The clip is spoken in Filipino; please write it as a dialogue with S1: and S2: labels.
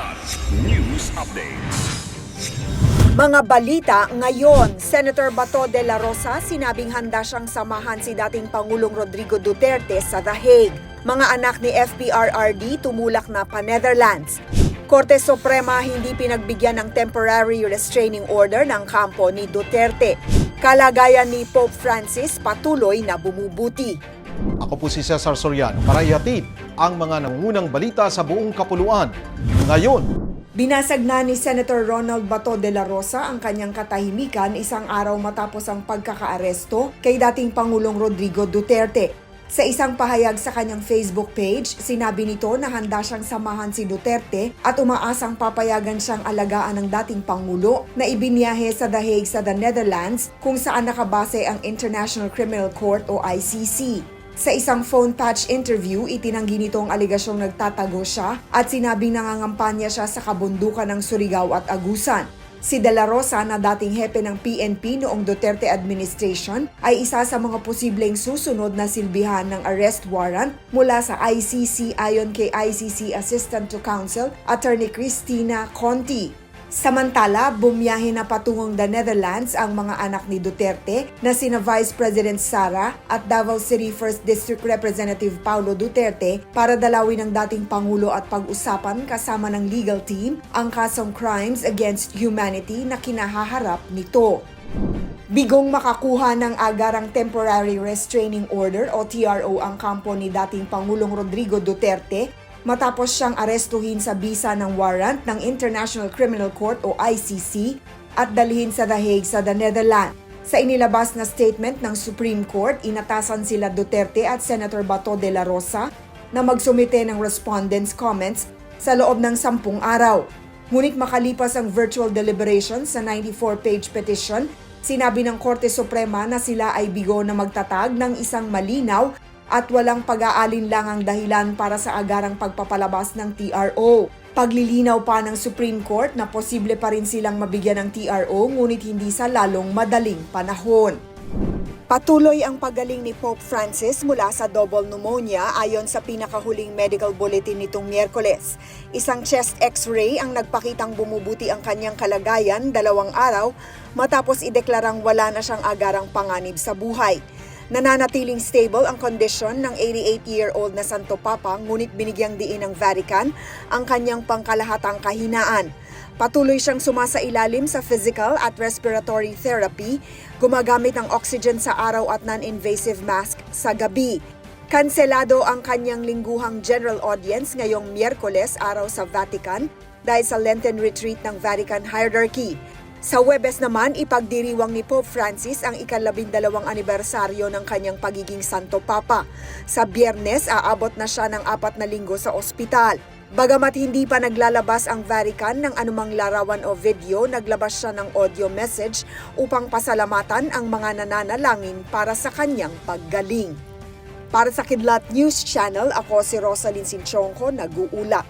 S1: Kilat News Updates.
S2: Mga balita ngayon, Senator Bato de la Rosa sinabing handa siyang samahan si dating Pangulong Rodrigo Duterte sa The Hague. Mga anak ni FPRRD tumulak na pa Netherlands. Korte Suprema hindi pinagbigyan ng temporary restraining order ng kampo ni Duterte. Kalagayan ni Pope Francis patuloy na bumubuti.
S3: Ako po si Cesar Soriano para ihatid ang mga nangungunang balita sa buong kapuluan. Ngayon,
S2: Binasag na ni Senator Ronald Bato de la Rosa ang kanyang katahimikan isang araw matapos ang pagkakaaresto kay dating Pangulong Rodrigo Duterte. Sa isang pahayag sa kanyang Facebook page, sinabi nito na handa siyang samahan si Duterte at umaasang papayagan siyang alagaan ng dating Pangulo na ibinyahe sa The Hague sa the Netherlands kung saan nakabase ang International Criminal Court o ICC. Sa isang phone patch interview, itinanggi nito ang aligasyong nagtatago siya at sinabing nangangampanya siya sa kabundukan ng Surigao at Agusan. Si De La Rosa na dating hepe ng PNP noong Duterte administration ay isa sa mga posibleng susunod na silbihan ng arrest warrant mula sa ICC ayon kay ICC Assistant to Counsel Attorney Christina Conti. Samantala, bumiyahe na patungong the Netherlands ang mga anak ni Duterte na sina Vice President Sara at Davao City 1st District Representative Paulo Duterte para dalawin ng dating Pangulo at pag-usapan kasama ng legal team ang kasong crimes against humanity na kinahaharap nito. Bigong makakuha ng agarang Temporary Restraining Order o TRO ang kampo ni dating Pangulong Rodrigo Duterte matapos siyang arestuhin sa bisa ng warrant ng International Criminal Court o ICC at dalhin sa The Hague sa the Netherlands. Sa inilabas na statement ng Supreme Court, inatasan sila Duterte at Senator Bato de la Rosa na magsumite ng respondents' comments sa loob ng sampung araw. Ngunit makalipas ang virtual deliberations sa 94-page petition, sinabi ng Korte Suprema na sila ay bigo na magtatag ng isang malinaw at walang pag-aalinlangang dahilan para sa agarang pagpapalabas ng TRO. Paglilinaw pa ng Supreme Court na posible pa rin silang mabigyan ng TRO ngunit hindi sa lalong madaling panahon. Patuloy ang pagaling ni Pope Francis mula sa double pneumonia ayon sa pinakahuling medical bulletin nitong Miyerkules. Isang chest x-ray ang nagpakitang bumubuti ang kanyang kalagayan dalawang araw matapos ideklarang wala na siyang agarang panganib sa buhay. Nananatiling stable ang kondisyon ng 88-year-old na Santo Papa ngunit binigyang diin ng Vatican ang kanyang pangkalahatang kahinaan. Patuloy siyang sumasailalim sa physical at respiratory therapy, gumagamit ng oxygen sa araw at non-invasive mask sa gabi. Kanselado ang kanyang lingguhang general audience ngayong Miyerkules araw sa Vatican dahil sa Lenten retreat ng Vatican Hierarchy. Sa Webes naman, ipagdiriwang ni Pope Francis ang ikalabindalawang anibersaryo ng kanyang pagiging Santo Papa. Sa biyernes, aabot na siya ng apat na linggo sa ospital. Bagamat hindi pa naglalabas ang Vatican ng anumang larawan o video, naglabas siya ng audio message upang pasalamatan ang mga nananalangin para sa kanyang paggaling. Para sa Kidlat News Channel, ako si Rosalyn Sinchonko, nag-uula.